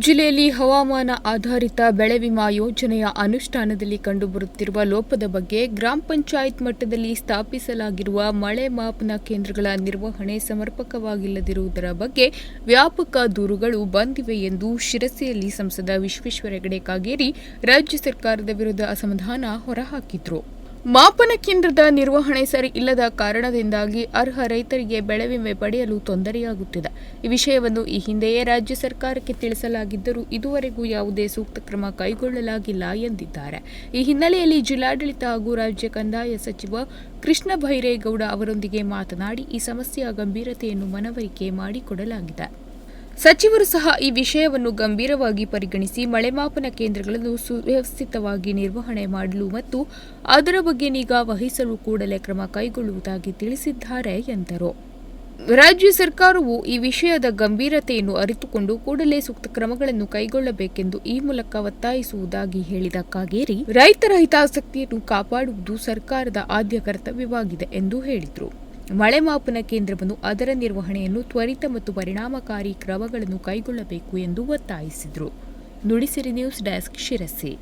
ಜಿಲ್ಲೆಯಲ್ಲಿ ಹವಾಮಾನ ಆಧಾರಿತ ಬೆಳೆ ವಿಮಾ ಯೋಜನೆಯ ಅನುಷ್ಠಾನದಲ್ಲಿ ಕಂಡುಬರುತ್ತಿರುವ ಲೋಪದ ಬಗ್ಗೆ ಗ್ರಾಮ ಪಂಚಾಯತ್ ಮಟ್ಟದಲ್ಲಿ ಸ್ಥಾಪಿಸಲಾಗಿರುವ ಮಳೆ ಮಾಪನ ಕೇಂದ್ರಗಳ ನಿರ್ವಹಣೆ ಸಮರ್ಪಕವಾಗಿಲ್ಲದಿರುವುದರ ಬಗ್ಗೆ ವ್ಯಾಪಕ ದೂರುಗಳು ಬಂದಿವೆ ಎಂದು ಶಿರಸಿಯಲ್ಲಿ ಸಂಸದ ವಿಶ್ವೇಶ್ವರ ಹೆಗಡೆ ಕಾಗೇರಿ ರಾಜ್ಯ ಸರ್ಕಾರದ ವಿರುದ್ಧ ಅಸಮಾಧಾನ ಹೊರಹಾಕಿದ್ರು. ಮಾಪನ ಕೇಂದ್ರದ ನಿರ್ವಹಣೆ ಸರಿ ಇಲ್ಲದ ಕಾರಣದಿಂದಾಗಿ ಅರ್ಹ ರೈತರಿಗೆ ಬೆಳೆ ವಿಮೆ ಪಡೆಯಲು ತೊಂದರೆಯಾಗುತ್ತಿದೆ. ಈ ವಿಷಯವನ್ನು ಈ ಹಿಂದೆಯೇ ರಾಜ್ಯ ಸರ್ಕಾರಕ್ಕೆ ತಿಳಿಸಲಾಗಿದ್ದರೂ ಇದುವರೆಗೂ ಯಾವುದೇ ಸೂಕ್ತ ಕ್ರಮ ಕೈಗೊಳ್ಳಲಾಗಿಲ್ಲ ಎಂದಿದ್ದಾರೆ. ಈ ಹಿನ್ನೆಲೆಯಲ್ಲಿ ಜಿಲ್ಲಾಡಳಿತ ಹಾಗೂ ರಾಜ್ಯ ಕಂದಾಯ ಸಚಿವ ಕೃಷ್ಣ ಭೈರೇಗೌಡ ಅವರೊಂದಿಗೆ ಮಾತನಾಡಿ, ಈ ಸಮಸ್ಯೆಯ ಗಂಭೀರತೆಯನ್ನು ಮನವರಿಕೆ ಮಾಡಿಕೊಡಲಾಗಿದೆ. ಸಚಿವರು ಸಹ ಈ ವಿಷಯವನ್ನು ಗಂಭೀರವಾಗಿ ಪರಿಗಣಿಸಿ ಮಳೆ ಮಾಪನ ಕೇಂದ್ರಗಳನ್ನು ಸುವ್ಯವಸ್ಥಿತವಾಗಿ ನಿರ್ವಹಣೆ ಮಾಡಲು ಮತ್ತು ಅದರ ಬಗ್ಗೆ ನಿಗಾ ವಹಿಸಲು ಕೂಡಲೇ ಕ್ರಮ ಕೈಗೊಳ್ಳುವುದಾಗಿ ತಿಳಿಸಿದ್ದಾರೆ ಎಂದರು. ರಾಜ್ಯ ಸರ್ಕಾರವು ಈ ವಿಷಯದ ಗಂಭೀರತೆಯನ್ನು ಅರಿತುಕೊಂಡು ಕೂಡಲೇ ಸೂಕ್ತ ಕ್ರಮಗಳನ್ನು ಕೈಗೊಳ್ಳಬೇಕೆಂದು ಈ ಮೂಲಕ ಒತ್ತಾಯಿಸುವುದಾಗಿ ಹೇಳಿದ ಕಾಗೇರಿ, ರೈತರ ಹಿತಾಸಕ್ತಿಯನ್ನು ಕಾಪಾಡುವುದು ಸರ್ಕಾರದ ಆದ್ಯ ಕರ್ತವ್ಯವಾಗಿದೆ ಎಂದು ಹೇಳಿದರು. ಮಳೆ ಮಾಪನ ಕೇಂದ್ರವನ್ನು ಅದರ ನಿರ್ವಹಣೆಯನ್ನು ತ್ವರಿತ ಮತ್ತು ಪರಿಣಾಮಕಾರಿ ಕ್ರಮಗಳನ್ನು ಕೈಗೊಳ್ಳಬೇಕು ಎಂದು ಒತ್ತಾಯಿಸಿದರು. Nudisiri news desk Sirsi.